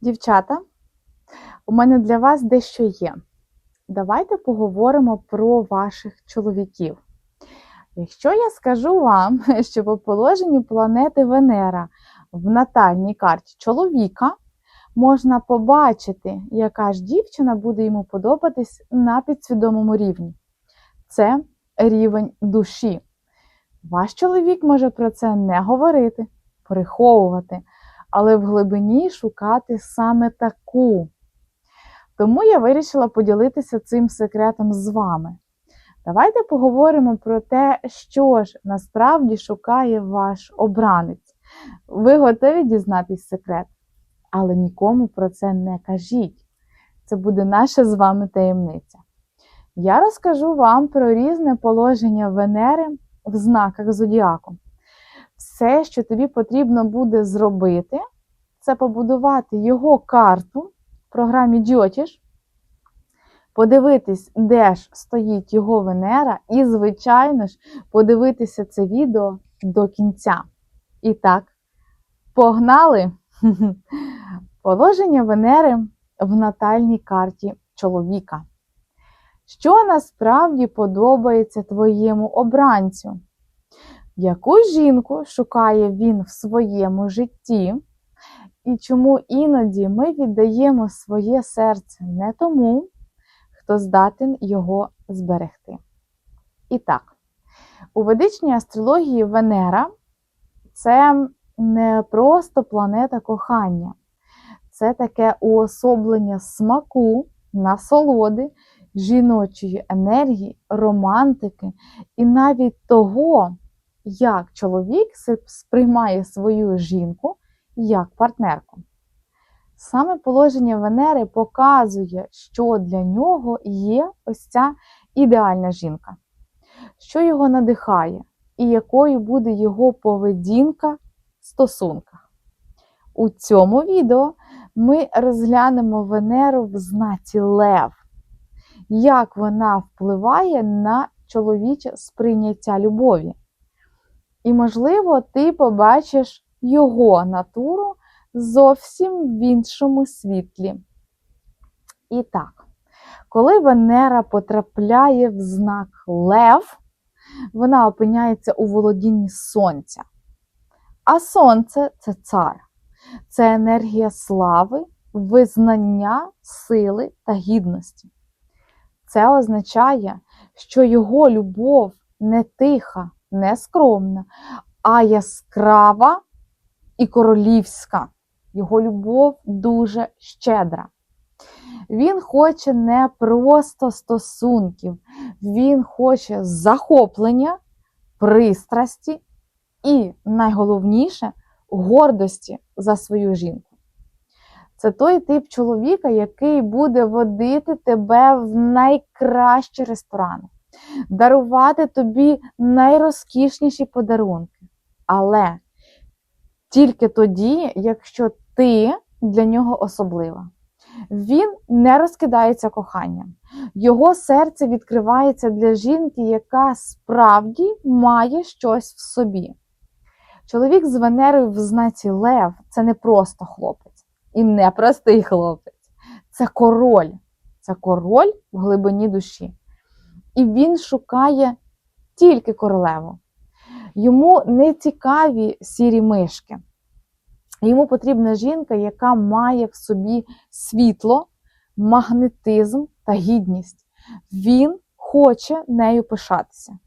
Дівчата, у мене для вас дещо є. Давайте поговоримо про ваших чоловіків. Якщо я скажу вам, що по положенню планети Венера в натальній карті чоловіка можна побачити, яка ж дівчина буде йому подобатись на підсвідомому рівні. Це рівень душі. Ваш чоловік може про це не говорити, приховувати, але в глибині шукати саме таку. Тому я вирішила поділитися цим секретом з вами. Давайте поговоримо про те, що ж насправді шукає ваш обранець. Ви готові дізнатись секрет, але нікому про це не кажіть. Це буде наша з вами таємниця. Я розкажу вам про різне положення Венери в знаках зодіаку. Все, що тобі потрібно буде зробити, це побудувати його карту в програмі Джотіш, подивитись, де ж стоїть його Венера, і, звичайно ж, подивитися це відео до кінця. І так, погнали! Положення Венери в натальній карті чоловіка. Що насправді подобається твоєму обранцю? Яку жінку шукає він в своєму житті? І чому іноді ми віддаємо своє серце не тому, хто здатен його зберегти? І так, у ведичній астрології Венера це не просто планета кохання, це таке уособлення смаку, насолоди, жіночої енергії, романтики і навіть того, як чоловік сприймає свою жінку як партнерку. Саме положення Венери показує, що для нього є ось ця ідеальна жінка, що його надихає, і якою буде його поведінка в стосунках. У цьому відео ми розглянемо Венеру в знаці Лев, як вона впливає на чоловіче сприйняття любові. І, можливо, ти побачиш його натуру зовсім в іншому світлі. І так, коли Венера потрапляє в знак Лев, вона опиняється у володінні Сонця. А Сонце це цар, це енергія слави, визнання, сили та гідності. Це означає, що його любов не тиха, не скромна, а яскрава і королівська. Його любов дуже щедра. Він хоче не просто стосунків, він хоче захоплення, пристрасті і, найголовніше, гордості за свою жінку. Це той тип чоловіка, який буде водити тебе в найкращі ресторани, дарувати тобі найрозкішніші подарунки. Але тільки тоді, якщо ти для нього особлива. Він не розкидається коханням. Його серце відкривається для жінки, яка справді має щось в собі. Чоловік з Венерою в знаці Лев це не просто хлопець і не простий хлопець. Це король. Це король в глибині душі. І він шукає тільки королеву. Йому не цікаві сірі мишки. Йому потрібна жінка, яка має в собі світло, магнетизм та гідність. Він хоче нею пишатися.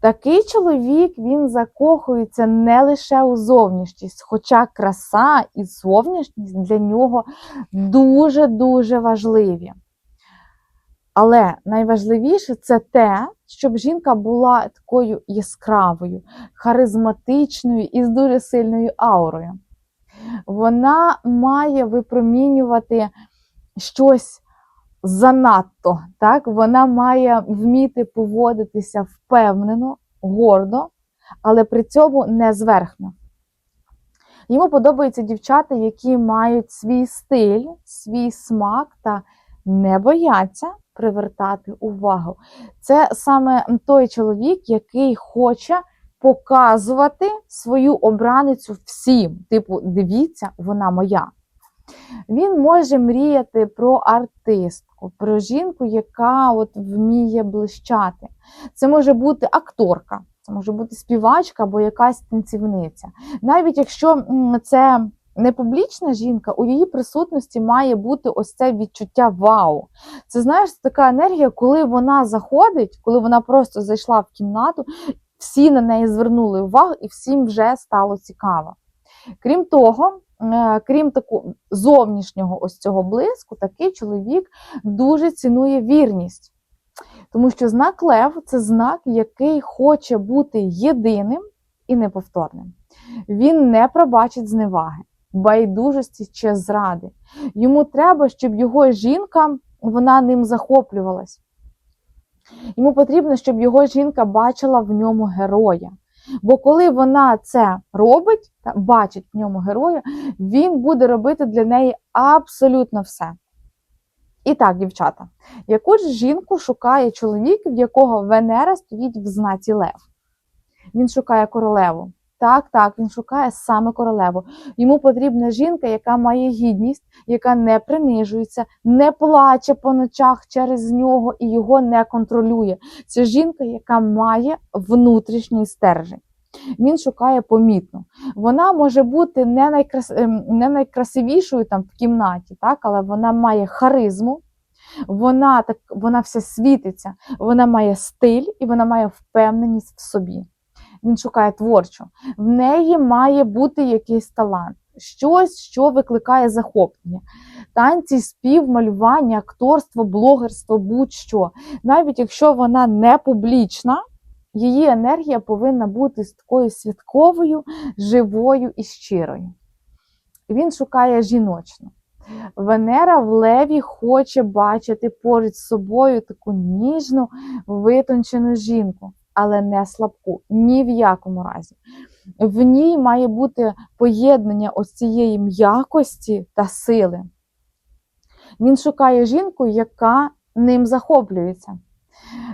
Такий чоловік він закохується не лише у зовнішність, хоча краса і зовнішність для нього дуже-дуже важливі. Але найважливіше це те, щоб жінка була такою яскравою, харизматичною і з дуже сильною аурою. Вона має випромінювати щось занадто. Так? Вона має вміти поводитися впевнено, гордо, але при цьому не зверхно. Йому подобаються дівчата, які мають свій стиль, свій смак та не бояться привертати увагу. Це саме той чоловік, який хоче показувати свою обраницю всім. Типу, дивіться, вона моя. Він може мріяти про артистку, про жінку, яка от вміє блищати. Це може бути акторка, це може бути співачка або якась танцівниця. Навіть якщо це не публічна жінка, у її присутності має бути ось це відчуття вау. Це знаєш, така енергія, коли вона заходить, коли вона просто зайшла в кімнату, всі на неї звернули увагу і всім вже стало цікаво. Крім того, е, крім такого зовнішнього ось цього блиску, такий чоловік дуже цінує вірність. Тому що знак Лев це знак, який хоче бути єдиним і неповторним. Він не пробачить зневаги, байдужості чи зради. Йому треба, щоб його жінка вона ним захоплювалась. Йому потрібно, щоб його жінка бачила в ньому героя. Бо коли вона це робить, бачить в ньому героя, він буде робити для неї абсолютно все. І так, дівчата, яку ж жінку шукає чоловік, в якого Венера стоїть в знаці Лев? Він шукає королеву. Так, так, він шукає саме королеву. Йому потрібна жінка, яка має гідність, яка не принижується, не плаче по ночах через нього і його не контролює. Це жінка, яка має внутрішній стержень. Він шукає помітну. Вона може бути не, найкрас... ем, не найкрасивішою там в кімнаті, так? але вона має харизму, вона, так... вона вся світиться, вона має стиль і вона має впевненість в собі. Він шукає творчу. В неї має бути якийсь талант, щось, що викликає захоплення. Танці, спів, малювання, акторство, блогерство, будь-що. Навіть якщо вона не публічна, її енергія повинна бути такою святковою, живою і щирою. Він шукає жіночну. Венера в леві хоче бачити поруч з собою таку ніжну, витончену жінку, але не слабку, ні в якому разі. В ній має бути поєднання ось цієї м'якості та сили. Він шукає жінку, яка ним захоплюється.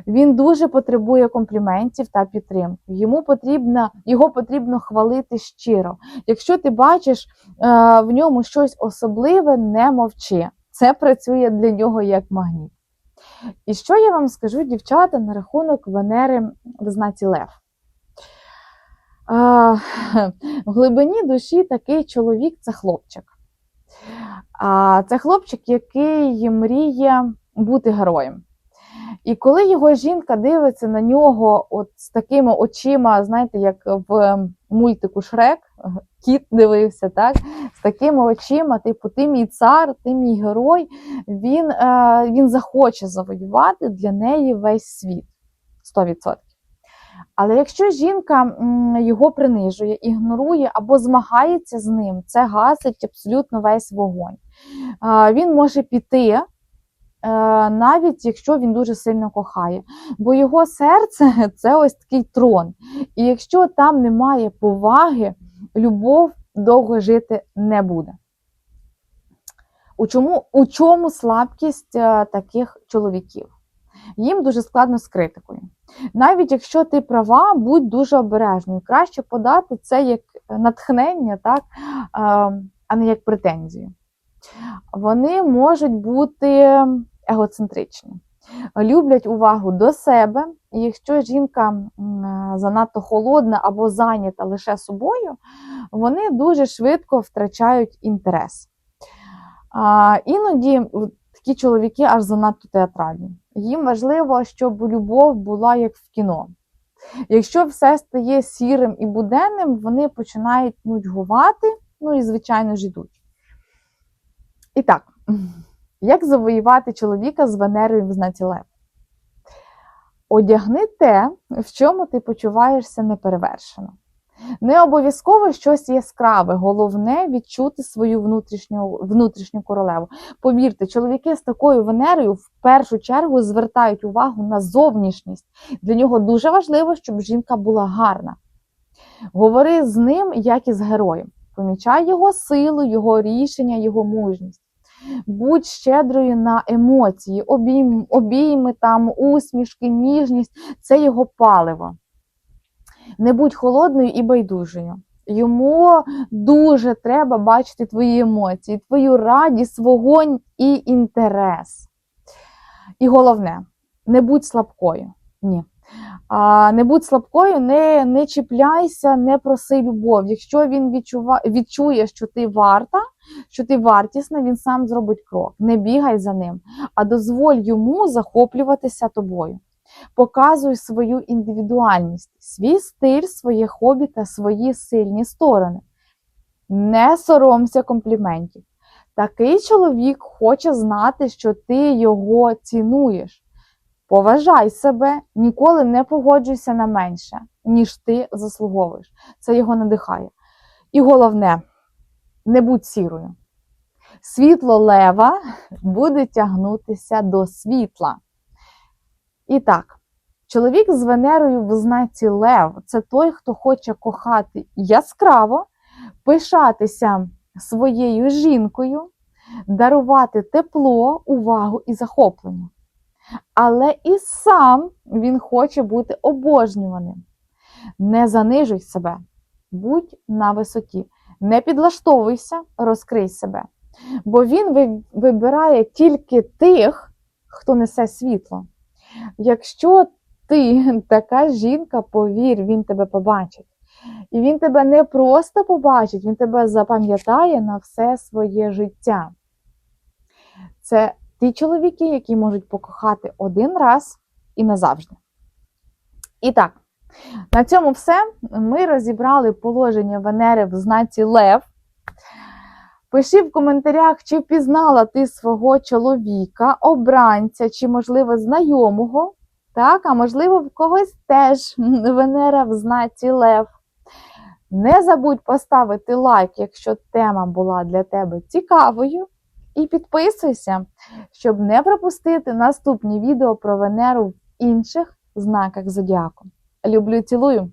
Він дуже потребує компліментів та підтримки. Йому потрібно, його потрібно хвалити щиро. Якщо ти бачиш е, в ньому щось особливе, не мовчи. Це працює для нього як магніт. І що я вам скажу, дівчата, на рахунок Венери в знаці Лев? Е, в глибині душі такий чоловік це хлопчик. А це хлопчик, який мріє бути героєм. І коли його жінка дивиться на нього от з такими очима, знаєте, як в мультику Шрек, кіт дивився, так? З такими очима, типу, ти мій цар, ти мій герой, він, е, він захоче завоювати для неї весь світ 100%. Але якщо жінка його принижує, ігнорує або змагається з ним, це гасить абсолютно весь вогонь. Е, він може піти, е, навіть якщо він дуже сильно кохає. Бо його серце це ось такий трон. І якщо там немає поваги, любов довго жити не буде. У чому, у чому слабкість е, таких чоловіків? Їм дуже складно з критикою. Навіть якщо ти права, будь дуже обережною. Краще подати це як натхнення, так, е, а не як претензію. Вони можуть бути егоцентричні, люблять увагу до себе, і якщо жінка е, занадто холодна або зайнята лише собою, вони дуже швидко втрачають інтерес. А, Іноді такі чоловіки аж занадто театральні. Їм важливо, щоб любов була як в кіно. Якщо все стає сірим і буденним, вони починають нудьгувати, ну і, звичайно ж, йдуть. І так, як завоювати чоловіка з Венерою в знаці Лев? Одягни те, в чому ти почуваєшся неперевершено. Не обов'язково щось яскраве, головне відчути свою внутрішню внутрішню королеву. Повірте, чоловіки з такою Венерою в першу чергу звертають увагу на зовнішність. Для нього дуже важливо, щоб жінка була гарна. Говори з ним, як із героєм. Помічай його силу, його рішення, його мужність. Будь щедрою на емоції, обійм, обійми, там, усмішки, ніжність це його паливо. Не будь холодною і байдужою. Йому дуже треба бачити твої емоції, твою радість, вогонь і інтерес. І головне, не будь слабкою. Ні. А, не будь слабкою, не, не чіпляйся, не проси любов. Якщо він відчува, відчує, що ти варта, що ти вартісна, він сам зробить крок. Не бігай за ним, а дозволь йому захоплюватися тобою. Показуй свою індивідуальність, свій стиль, своє хобі та свої сильні сторони. Не соромся компліментів. Такий чоловік хоче знати, що ти його цінуєш. Поважай себе, ніколи не погоджуйся на менше, ніж ти заслуговуєш. Це його надихає. І головне, не будь сірою. Світло лева буде тягнутися до світла. І так, чоловік з Венерою в знаці Лев це той, хто хоче кохати яскраво, пишатися своєю жінкою, дарувати тепло, увагу і захоплення. Але і сам він хоче бути обожнюваним. Не занижуй себе, будь на висоті, не підлаштовуйся, розкрий себе. Бо він вибирає тільки тих, хто несе світло. Якщо ти така жінка, повір, він тебе побачить. І він тебе не просто побачить, він тебе запам'ятає на все своє життя. Це ті чоловіки, які можуть покохати один раз і назавжди. І так, на цьому все. Ми розібрали положення Венери в знаці Лев. Пиши в коментарях, чи впізнала ти свого чоловіка, обранця, чи, можливо, знайомого. Так, а можливо, в когось теж Венера в знаці Лев. Не забудь поставити лайк, якщо тема була для тебе цікавою. І підписуйся, щоб не пропустити наступні відео про Венеру в інших знаках зодіаку. Люблю, цілую!